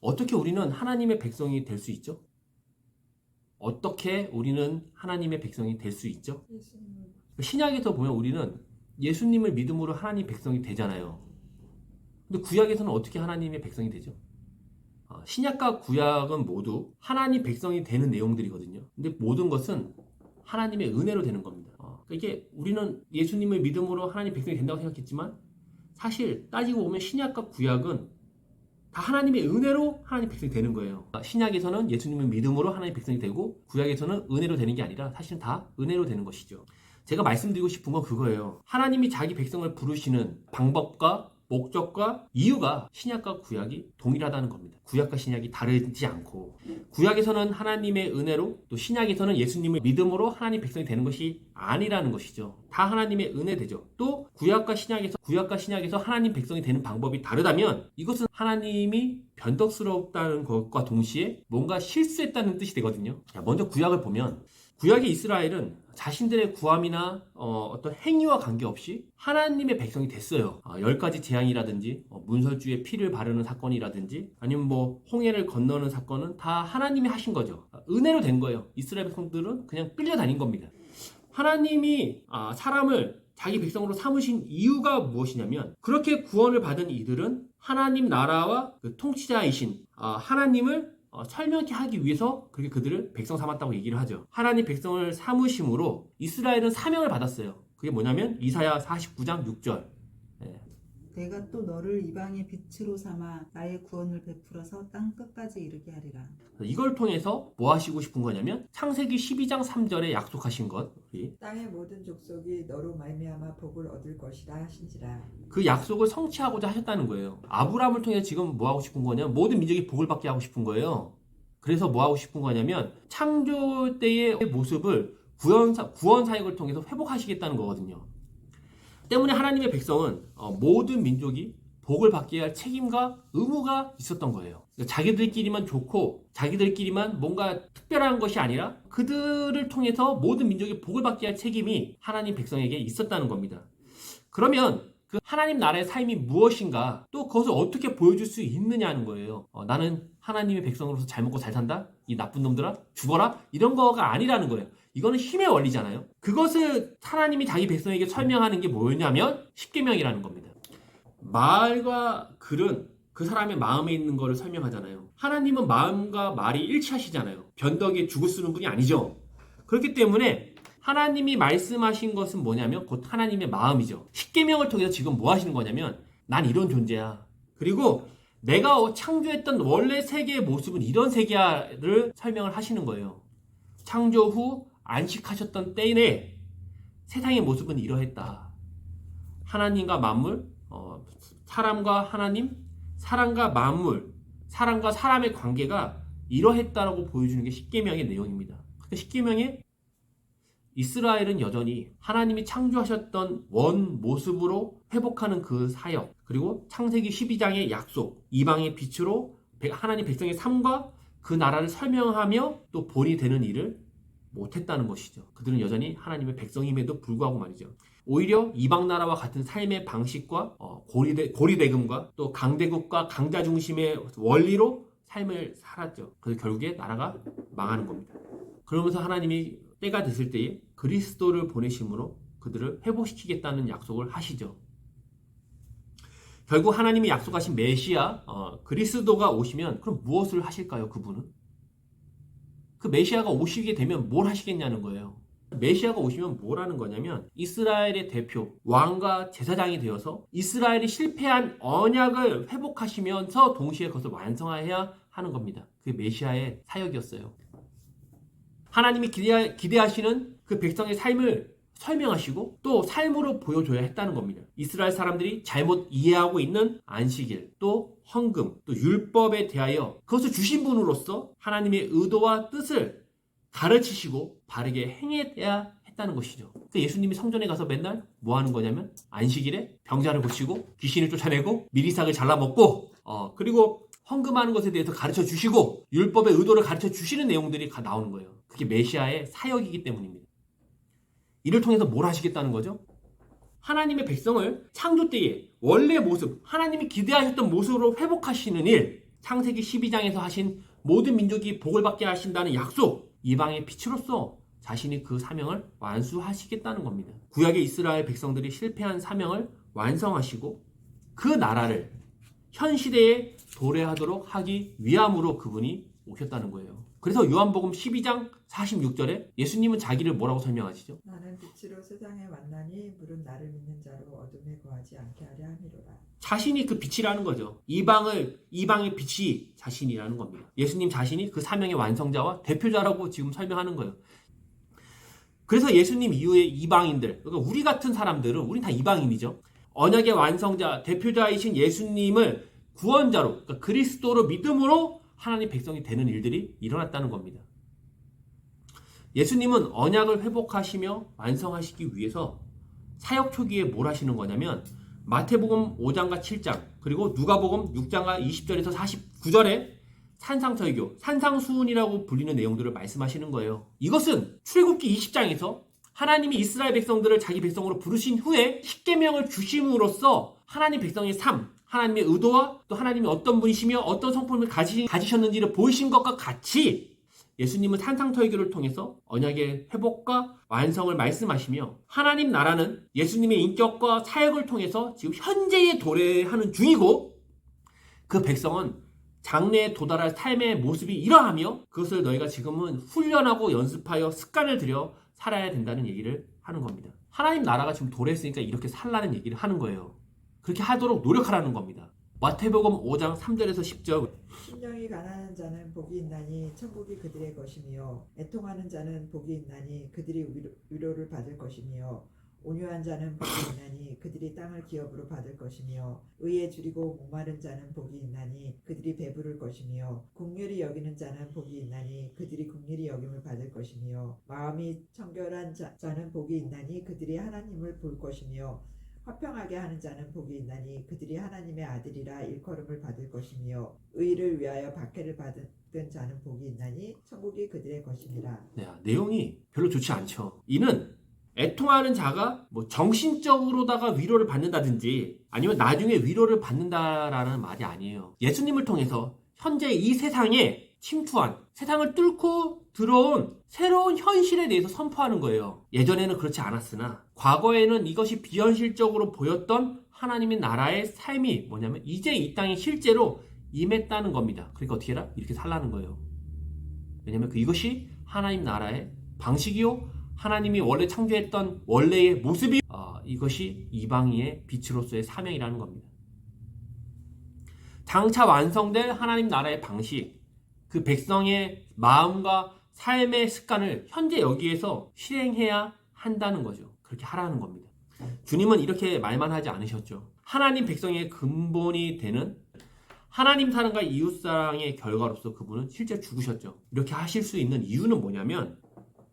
어떻게 우리는 하나님의 백성이 될 수 있죠? 어떻게 우리는 하나님의 백성이 될 수 있죠? 신약에서 보면 우리는 예수님을 믿음으로 하나님 백성이 되잖아요. 근데 구약에서는 어떻게 하나님의 백성이 되죠? 어, 신약과 구약은 모두 하나님 백성이 되는 내용들이거든요. 근데 모든 것은 하나님의 은혜로 되는 겁니다. 어, 그러니까 이게 우리는 예수님을 믿음으로 하나님 백성이 된다고 생각했지만 사실 따지고 보면 신약과 구약은 다 하나님의 은혜로 하나님 백성이 되는 거예요. 아, 신약에서는 예수님을 믿음으로 하나님 백성이 되고 구약에서는 은혜로 되는 게 아니라 사실은 다 은혜로 되는 것이죠. 제가 말씀드리고 싶은 건 그거예요. 하나님이 자기 백성을 부르시는 방법과 목적과 이유가 신약과 구약이 동일하다는 겁니다. 구약과 신약이 다르지 않고 구약에서는 하나님의 은혜로 또 신약에서는 예수님을 믿음으로 하나님 백성이 되는 것이 아니라는 것이죠. 다 하나님의 은혜 되죠. 또 구약과 신약에서 구약과 신약에서 하나님 백성이 되는 방법이 다르다면 이것은 하나님이 변덕스럽다는 것과 동시에 뭔가 실수했다는 뜻이 되거든요. 자, 먼저 구약을 보면 구약의 이스라엘은 자신들의 구함이나 어, 떤 행위와 관계없이 하나님의 백성이 됐어요. 아, 열 가지 재앙이라든지 어, 문설주에 피를 바르는 사건이라든지 아니면 뭐 홍해를 건너는 사건은 다 하나님이 하신 거죠. 아, 은혜로 된 거예요. 이스라엘 백성들은 그냥 끌려다닌 겁니다. 하나님이 아, 사람을 자기 백성으로 삼으신 이유가 무엇이냐면 그렇게 구원을 받은 이들은 하나님 나라와 그 통치자이신 아, 하나님을 어, 설명케 하기 위해서 그렇게 그들을 백성 삼았다고 얘기를 하죠. 하나님 백성을 삼으심으로 이스라엘은 사명을 받았어요. 그게 뭐냐면 이사야 49장 6절. 내가 또 너를 이방의 빛으로 삼아 나의 구원을 베풀어서 땅 끝까지 이르게 하리라. 이걸 통해서 뭐 하시고 싶은 거냐면 창세기 12장 3절에 약속하신 것. 우리 땅의 모든 족속이 너로 말미암아 복을 얻을 것이라 하신지라 그 약속을 성취하고자 하셨다는 거예요. 아브라함을 통해 지금 뭐 하고 싶은 거냐? 모든 민족이 복을 받게 하고 싶은 거예요. 그래서 뭐 하고 싶은 거냐면 창조 때의 모습을 구원 사, 구원 사역을 통해서 회복하시겠다는 거거든요. 때문에 하나님의 백성은 어, 모든 민족이 복을 받게 할 책임과 의무가 있었던 거예요. 그러니까 자기들끼리만 좋고 자기들끼리만 뭔가 특별한 것이 아니라 그들을 통해서 모든 민족이 복을 받게 할 책임이 하나님 백성에게 있었다는 겁니다. 그러면 그 하나님 나라의 삶이 무엇인가 또 그것을 어떻게 보여줄 수 있느냐는 거예요. 어, 나는 하나님의 백성으로서 잘 먹고 잘 산다? 이 나쁜 놈들아? 죽어라? 이런 거가 아니라는 거예요. 이거는 힘의 원리잖아요. 그것을 하나님이 자기 백성에게 설명하는 게 뭐냐면 십계명이라는 겁니다. 말과 글은 그 사람의 마음에 있는 거를 설명하잖아요. 하나님은 마음과 말이 일치하시잖아요. 변덕에 죽을 쓰는 분이 아니죠. 그렇기 때문에 하나님이 말씀하신 것은 뭐냐면 곧 하나님의 마음이죠. 십계명을 통해서 지금 뭐 하시는 거냐면 난 이런 존재야. 그리고 내가 창조했던 원래 세계의 모습은 이런 세계야를 설명을 하시는 거예요. 창조 후 안식하셨던 때에 세상의 모습은 이러했다. 하나님과 만물, 어, 사람과 하나님, 사람과 만물, 사람과 사람의 관계가 이러했다라고 보여주는 게 십계명의 내용입니다. 그 십계명에 이스라엘은 여전히 하나님이 창조하셨던 원 모습으로 회복하는 그 사역, 그리고 창세기 12장의 약속, 이방의 빛으로 하나님 백성의 삶과 그 나라를 설명하며 또 본이 되는 일을 못했다는 것이죠. 그들은 여전히 하나님의 백성임에도 불구하고 말이죠. 오히려 이방 나라와 같은 삶의 방식과 어, 고리대, 고리대금과 또 강대국과 강자 중심의 원리로 삶을 살았죠. 그래서 결국에 나라가 망하는 겁니다. 그러면서 하나님이 때가 됐을 때에 그리스도를 보내심으로 그들을 회복시키겠다는 약속을 하시죠. 결국 하나님이 약속하신 메시아 어, 그리스도가 오시면 그럼 무엇을 하실까요? 그분은 그 메시아가 오시게 되면 뭘 하시겠냐는 거예요. 메시아가 오시면 뭘 하는 거냐면 이스라엘의 대표 왕과 제사장이 되어서 이스라엘이 실패한 언약을 회복하시면서 동시에 그것을 완성해야 하는 겁니다. 그게 메시아의 사역이었어요. 하나님이 기대, 기대하시는 그 백성의 삶을 설명하시고 또 삶으로 보여줘야 했다는 겁니다. 이스라엘 사람들이 잘못 이해하고 있는 안식일, 또 헌금, 또 율법에 대하여 그것을 주신 분으로서 하나님의 의도와 뜻을 가르치시고 바르게 행해야 했다는 것이죠. 그러니까 예수님이 성전에 가서 맨날 뭐 하는 거냐면 안식일에 병자를 고치고 귀신을 쫓아내고 미리삭을 잘라먹고 어 그리고 헌금하는 것에 대해서 가르쳐 주시고 율법의 의도를 가르쳐 주시는 내용들이 다 나오는 거예요. 그게 메시아의 사역이기 때문입니다. 이를 통해서 뭘 하시겠다는 거죠? 하나님의 백성을 창조 때에 원래 모습, 하나님이 기대하셨던 모습으로 회복하시는 일, 창세기 12장에서 하신 모든 민족이 복을 받게 하신다는 약속, 이방의 빛으로서 자신이 그 사명을 완수하시겠다는 겁니다. 구약의 이스라엘 백성들이 실패한 사명을 완성하시고 그 나라를 현 시대에 도래하도록 하기 위함으로 그분이 오셨다는 거예요. 그래서 요한복음 12장 46절에 예수님은 자기를 뭐라고 설명하시죠? 나는 빛으로 세상에 왔나니 물은 나를 믿는 자로 어둠에 거하지 않게 하려 함이로라. 자신이 그 빛이라는 거죠. 이방을 이방의 빛이 자신이라는 겁니다. 예수님 자신이 그 사명의 완성자와 대표자라고 지금 설명하는 거예요. 그래서 예수님 이후에 이방인들, 그러니까 우리 같은 사람들은 우린 다 이방인이죠. 언약의 완성자, 대표자이신 예수님을 구원자로, 그러니까 그리스도로 믿음으로 하나님 백성이 되는 일들이 일어났다는 겁니다. 예수님은 언약을 회복하시며 완성하시기 위해서 사역 초기에 뭘 하시는 거냐면 마태복음 5장과 7장 그리고 누가복음 6장과 20절에서 49절에 산상설교, 산상수훈이라고 불리는 내용들을 말씀하시는 거예요. 이것은 출애굽기 20장에서 하나님이 이스라엘 백성들을 자기 백성으로 부르신 후에 십계명을 주심으로써 하나님 백성의 삶, 하나님의 의도와 또 하나님이 어떤 분이시며 어떤 성품을 가지, 가지셨는지를 보이신 것과 같이 예수님은 산상설교를 통해서 언약의 회복과 완성을 말씀하시며 하나님 나라는 예수님의 인격과 사역을 통해서 지금 현재에 도래하는 중이고 그 백성은 장래에 도달할 삶의 모습이 이러하며 그것을 너희가 지금은 훈련하고 연습하여 습관을 들여 살아야 된다는 얘기를 하는 겁니다. 하나님 나라가 지금 도래했으니까 이렇게 살라는 얘기를 하는 거예요. 그렇게 하도록 노력하라는 겁니다. 마태복음 5장 3절에서 10절 심령이 가난한 자는 복이 있나니 천국이 그들의 것이며 애통하는 자는 복이 있나니 그들이 위로, 위로 를 받을 것이며 온유한 자는 복이 있나니 그들이 땅을 기업으로 받을 것이며 의에 줄이고 목마른 자는 복이 있나니 그들이 배부를 것이며 국률이 여기는 자는 복이 있나니 그들이 국률이 여김을 받을 것이며 마음이 청결한 자, 자는 복이 있나니 그들이 하나님을 볼 것이며 화평하게 하는 자는 복이 있나니 그들이 하나님의 아들이라 일컬음을 받을 것이며 의를 위하여 박해를 받은 자는 복이 있나니 천국이 그들의 것이니라. 네, 내용이 별로 좋지 않죠. 이는 애통하는 자가 뭐 정신적으로다가 위로를 받는다든지 아니면 나중에 위로를 받는다라는 말이 아니에요. 예수님을 통해서 현재 이 세상에 침투한 세상을 뚫고 들어온 새로운 현실에 대해서 선포하는 거예요. 예전에는 그렇지 않았으나 과거에는 이것이 비현실적으로 보였던 하나님의 나라의 삶이 뭐냐면 이제 이 땅에 실제로 임했다는 겁니다. 그러니까 어떻게 해라? 이렇게 살라는 거예요. 왜냐면 그 이것이 하나님 나라의 방식이요. 하나님이 원래 창조했던 원래의 모습이 어, 이것이 이방인의 빛으로서의 사명이라는 겁니다. 장차 완성될 하나님 나라의 방식, 그 백성의 마음과 삶의 습관을 현재 여기에서 실행해야 한다는 거죠. 그렇게 하라는 겁니다. 주님은 이렇게 말만 하지 않으셨죠. 하나님 백성의 근본이 되는 하나님 사랑과 이웃 사랑의 결과로서 그분은 실제 죽으셨죠. 이렇게 하실 수 있는 이유는 뭐냐면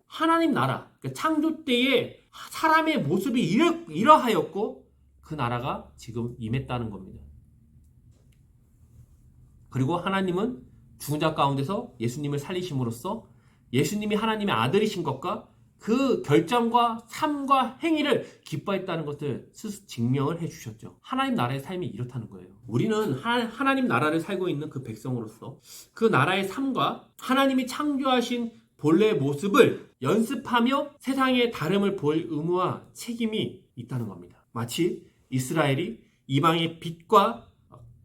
하나님 나라, 그러니까 창조 때에 사람의 모습이 이러, 이러하였고 그 나라가 지금 임했다는 겁니다. 그리고 하나님은 죽은 자 가운데서 예수님을 살리심으로써 예수님이 하나님의 아들이신 것과 그 결정과 삶과 행위를 기뻐했다는 것을 스스로 증명을 해주셨죠. 하나님 나라의 삶이 이렇다는 거예요. 우리는 하, 하나 님 나라를 살고 있는 그 백성으로서 그 나라의 삶과 하나님이 창조하신 본래의 모습을 연습하며 세상의 다름을 볼 의무와 책임이 있다는 겁니다. 마치 이스라엘이 이방의 빛과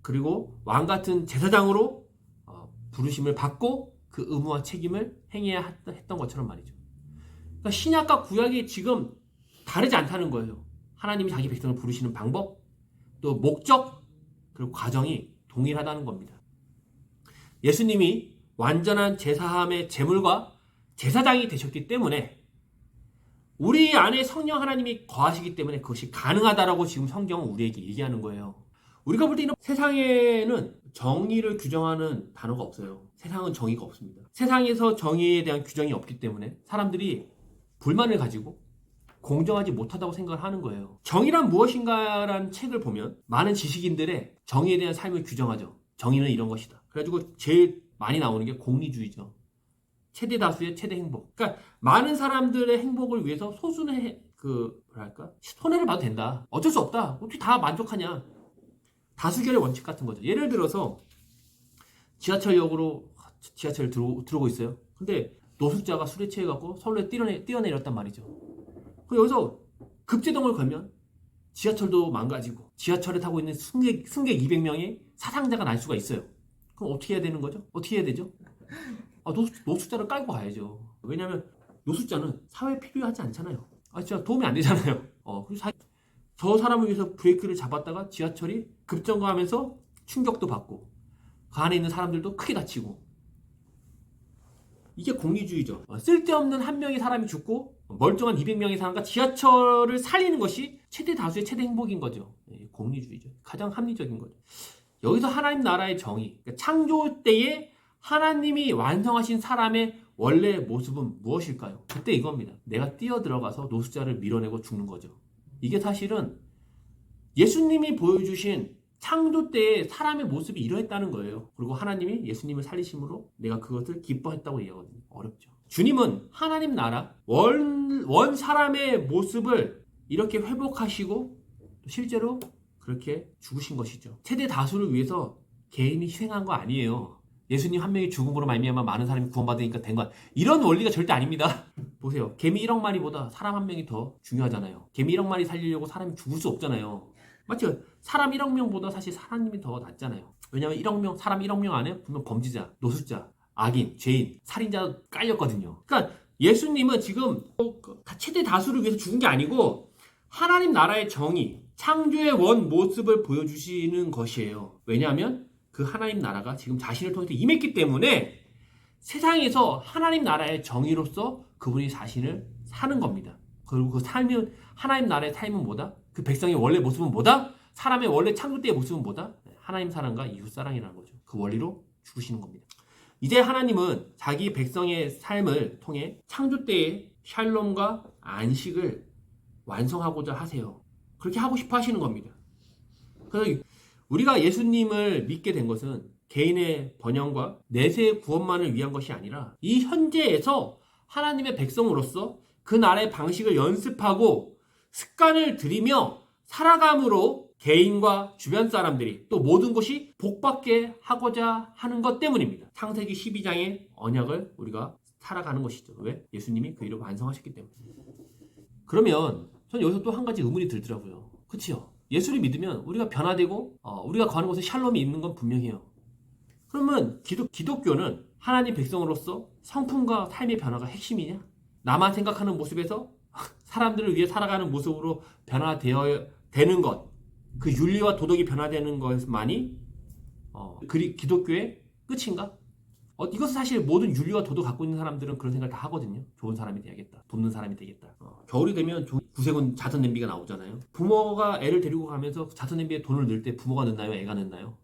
그리고 왕 같은 제사장으로 어, 부르심을 받고 그 의무와 책임을 행해야 했던 것처럼 말이죠. 그러니까 신약과 구약이 지금 다르지 않다는 거예요. 하나님이 자기 백성을 부르시는 방법, 또 목적, 그리고 과정이 동일하다는 겁니다. 예수님이 완전한 제사함의 제물과 제사장이 되셨기 때문에 우리 안에 성령 하나님이 거하시기 때문에 그것이 가능하다라고 지금 성경은 우리에게 얘기하는 거예요. 우리가 볼 때는 세상에는 정의를 규정하는 단어가 없어요. 세상은 정의가 없습니다. 세상에서 정의에 대한 규정이 없기 때문에 사람들이 불만을 가지고 공정하지 못하다고 생각을 하는 거예요. 정의란 무엇인가라는 책을 보면 많은 지식인들의 정의에 대한 삶을 규정하죠. 정의는 이런 것이다. 그래가지고 제일 많이 나오는 게 공리주의죠. 최대 다수의 최대 행복. 그러니까 많은 사람들의 행복을 위해서 소수는 해, 그 뭐랄까 손해를 봐도 된다. 어쩔 수 없다. 어떻게 다 만족하냐? 다수결의 원칙 같은 거죠. 예를 들어서 지하철역으로 지하철 들어, 들어오고 있어요. 근데 노숙자가 술에 취해갖고 서울에 뛰어내, 뛰어내렸단 말이죠. 그럼 여기서 급제동을 걸면 지하철도 망가지고 지하철에 타고 있는 승객, 승객 200명이 사상자가 날 수가 있어요. 그럼 어떻게 해야 되는 거죠? 어떻게 해야 되죠? 아, 노숙, 노숙자를 깔고 가야죠. 왜냐하면 노숙자는 사회에 필요하지 않잖아요. 아, 진짜 도움이 안 되잖아요. 어, 그래서 사- 저 사람을 위해서 브레이크를 잡았다가 지하철이 급정거하면서 충격도 받고 그 안에 있는 사람들도 크게 다치고 이게 공리주의죠. 어, 쓸데없는 한 명의 사람이 죽고 멀쩡한 200명의 사람과 지하철을 살리는 것이 최대 다수의 최대 행복인 거죠. 예, 공리주의죠. 가장 합리적인 거죠. 여기서 하나님 나라의 정의, 그러니까 창조 때에 하나님이 완성하신 사람의 원래 모습은 무엇일까요? 그때 이겁니다. 내가 뛰어 들어가서 노숙자를 밀어내고 죽는 거죠. 이게 사실은 예수님이 보여주신 창조 때의 사람의 모습이 이러했다는 거예요. 그리고 하나님이 예수님을 살리심으로 내가 그것을 기뻐했다고 얘기하거든요. 어렵죠. 주님은 하나님 나라, 원, 원 사람의 모습을 이렇게 회복하시고 실제로 그렇게 죽으신 것이죠. 최대 다수를 위해서 개인이 희생한 거 아니에요. 예수님 한 명이 죽음으로 말미암아 많은 사람이 구원받으니까 된 것. 이런 원리가 절대 아닙니다. 보세요. 개미 1억 마리보다 사람 한 명이 더 중요하잖아요. 개미 1억 마리 살리려고 사람이 죽을 수 없잖아요. 맞죠? 사람 1억 명보다 사실 사람님이 더 낫잖아요. 왜냐하면 1억 명, 사람 1억 명 안에 분명 범죄자, 노숙자, 악인, 죄인, 살인자 깔렸거든요. 그러니까 예수님은 지금 어, 다 최대 다수를 위해서 죽은 게 아니고 하나님 나라의 정의, 창조의 원 모습을 보여주시는 것이에요. 왜냐하면 그 하나님 나라가 지금 자신을 통해서 임했기 때문에 세상에서 하나님 나라의 정의로서 그분이 자신을 사는 겁니다. 그리고 그 삶은 하나님 나라의 삶은 뭐다? 그 백성의 원래 모습은 뭐다? 사람의 원래 창조 때의 모습은 뭐다? 하나님 사랑과 이웃 사랑이라는 거죠. 그 원리로 죽으시는 겁니다. 이제 하나님은 자기 백성의 삶을 통해 창조 때의 샬롬과 안식을 완성하고자 하세요. 그렇게 하고 싶어 하시는 겁니다. 그래서 우리가 예수님을 믿게 된 것은 개인의 번영과 내세의 구원만을 위한 것이 아니라 이 현재에서 하나님의 백성으로서 그 나라의 방식을 연습하고 습관을 들이며 살아감으로 개인과 주변 사람들이 또 모든 것이 복받게 하고자 하는 것 때문입니다. 창세기 12장의 언약을 우리가 살아가는 것이죠. 왜? 예수님이 그 일을 완성하셨기 때문에. 그러면 전 여기서 또 한 가지 의문이 들더라고요. 그치요? 예수를 믿으면 우리가 변화되고 어, 우리가 가는 곳에 샬롬이 있는 건 분명해요. 그러면 기독, 기독교는 하나님 백성으로서 성품과 삶의 변화가 핵심이냐? 나만 생각하는 모습에서 사람들을 위해 살아가는 모습으로 변화되어 되는 것, 그 윤리와 도덕이 변화되는 것만이 어, 그리 기독교의 끝인가? 어, 이것은 사실 모든 윤리와 도덕 갖고 있는 사람들은 그런 생각을 다 하거든요. 좋은 사람이 되야겠다. 돕는 사람이 되겠다. 어, 겨울이 되면 조- 구세군 자선 냄비가 나오잖아요. 부모가 애를 데리고 가면서 자선 냄비에 돈을 넣을 때 부모가 넣나요? 애가 넣나요?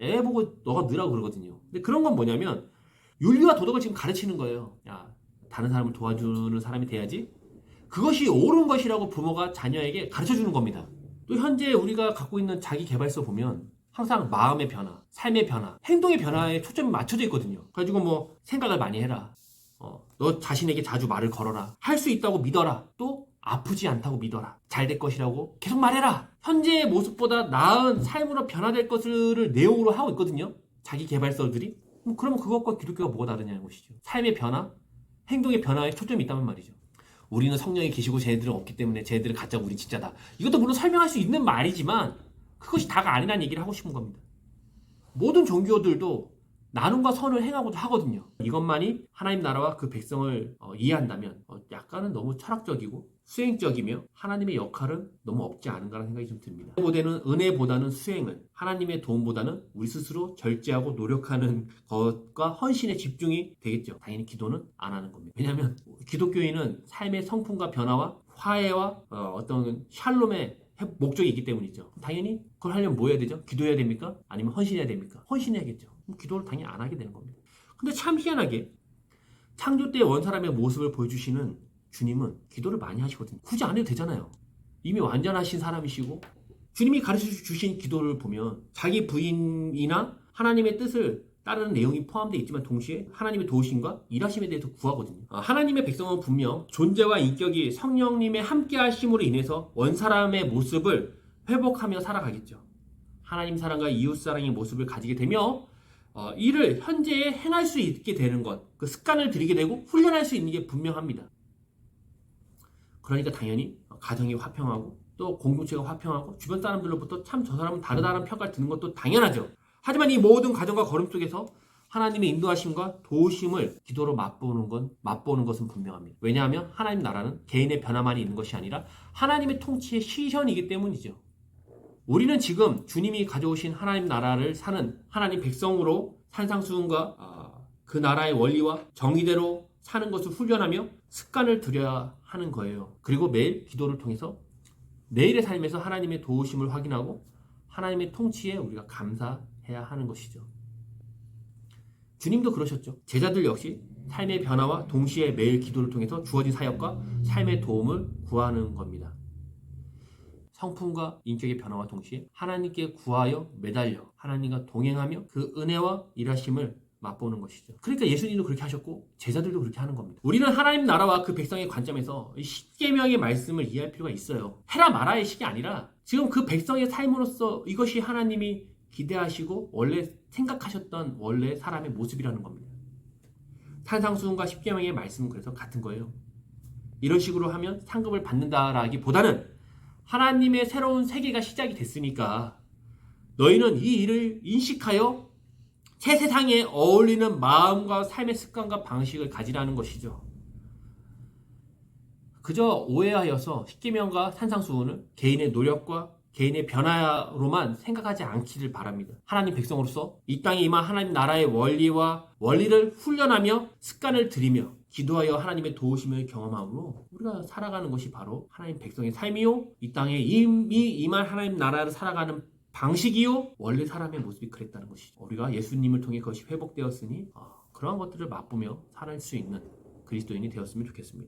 애 보고 너가 넣으라고 그러거든요. 근데 그런 건 뭐냐면 윤리와 도덕을 지금 가르치는 거예요. 야, 다른 사람을 도와주는 사람이 돼야지. 그것이 옳은 것이라고 부모가 자녀에게 가르쳐 주는 겁니다. 또 현재 우리가 갖고 있는 자기 개발서 보면 항상 마음의 변화, 삶의 변화, 행동의 변화에 초점이 맞춰져 있거든요. 그래가지고 뭐 생각을 많이 해라. 어, 너 자신에게 자주 말을 걸어라. 할 수 있다고 믿어라. 또 아프지 않다고 믿어라. 잘 될 것이라고 계속 말해라. 현재의 모습보다 나은 삶으로 변화될 것을 내용으로 하고 있거든요. 자기 개발서들이. 뭐 그러면 그것과 기독교가 뭐가 다르냐는 것이죠. 삶의 변화, 행동의 변화에 초점이 있다는 말이죠. 우리는 성령이 계시고 쟤네들은 없기 때문에 쟤네들을 갖자고 우리 진짜다. 이것도 물론 설명할 수 있는 말이지만 그것이 다가 아니라는 얘기를 하고 싶은 겁니다. 모든 종교들도 나눔과 선을 행하고자 하거든요. 이것만이 하나님 나라와 그 백성을 어, 이해한다면 어, 약간은 너무 철학적이고 수행적이며 하나님의 역할은 너무 없지 않은가라는 생각이 좀 듭니다. 은혜보다는, 은혜보다는 수행을 하나님의 도움보다는 우리 스스로 절제하고 노력하는 것과 헌신에 집중이 되겠죠. 당연히 기도는 안 하는 겁니다. 왜냐하면 기독교인은 삶의 성품과 변화와 화해와 어, 떤 샬롬의 해- 목적이 있기 때문이죠. 당연히 그걸 하려면 뭐 해야 되죠? 기도해야 됩니까? 아니면 헌신해야 됩니까? 헌신해야겠죠. 기도를 당연히 안 하게 되는 겁니다. 근데 참 희한하게 창조 때 원사람의 모습을 보여주시는 주님은 기도를 많이 하시거든요. 굳이 안 해도 되잖아요. 이미 완전하신 사람이시고 주님이 가르쳐 주신 기도를 보면 자기 부인이나 하나님의 뜻을 따르는 내용이 포함되어 있지만 동시에 하나님의 도우심과 일하심에 대해서 구하거든요. 아, 하나님의 백성은 분명 존재와 인격이 성령님의 함께 하심으로 인해서 원사람의 모습을 회복하며 살아가겠죠. 하나님 사랑과 이웃 사랑의 모습을 가지게 되며 어, 이를 현재에 행할 수 있게 되는 것, 그 습관을 들이게 되고 훈련할 수 있는 게 분명합니다. 그러니까 당연히 가정이 화평하고 또 공동체가 화평하고 주변 사람들로부터 참 저 사람은 다르다는 평가를 듣는 것도 당연하죠. 하지만 이 모든 과정과 걸음 속에서 하나님의 인도하심과 도우심을 기도로 맛보는 건 맛보는 것은 분명합니다. 왜냐하면 하나님 나라는 개인의 변화만이 있는 것이 아니라 하나님의 통치의 시선이기 때문이죠. 우리는 지금 주님이 가져오신 하나님 나라를 사는 하나님 백성으로 산상수훈과 아, 그 나라의 원리와 정의대로 사는 것을 훈련하며 습관을 들여야 하는 거예요. 그리고 매일 기도를 통해서 내일의 삶에서 하나님의 도우심을 확인하고 하나님의 통치에 우리가 감사해야 하는 것이죠. 주님도 그러셨죠. 제자들 역시 삶의 변화와 동시에 매일 기도를 통해서 주어진 사역과 삶의 도움을 구하는 겁니다. 성품과 인격의 변화와 동시에 하나님께 구하여 매달려 하나님과 동행하며 그 은혜와 일하심을 맛보는 것이죠. 그러니까 예수님도 그렇게 하셨고 제자들도 그렇게 하는 겁니다. 우리는 하나님 나라와 그 백성의 관점에서 이 십계명의 말씀을 이해할 필요가 있어요. 해라 마라의 식이 아니라 지금 그 백성의 삶으로서 이것이 하나님이 기대하시고 원래 생각하셨던 원래 사람의 모습이라는 겁니다. 산상수훈과 십계명의 말씀은 그래서 같은 거예요. 이런 식으로 하면 상급을 받는다라기보다는 하나님의 새로운 세계가 시작이 됐으니까 너희는 이 일을 인식하여 새 세상에 어울리는 마음과 삶의 습관과 방식을 가지라는 것이죠. 그저 오해하여서 십계명과 산상수훈을 개인의 노력과 개인의 변화로만 생각하지 않기를 바랍니다. 하나님 백성으로서 이 땅에 임한 하나님 나라의 원리와 원리를 훈련하며 습관을 들이며 기도하여 하나님의 도우심을 경험함으로 우리가 살아가는 것이 바로 하나님 백성의 삶이요 이 땅에 이미 임한 하나님 나라를 살아가는 방식이요 원래 사람의 모습이 그랬다는 것이죠. 우리가 예수님을 통해 그것이 회복되었으니 아, 그러한 것들을 맛보며 살아갈 수 있는 그리스도인이 되었으면 좋겠습니다.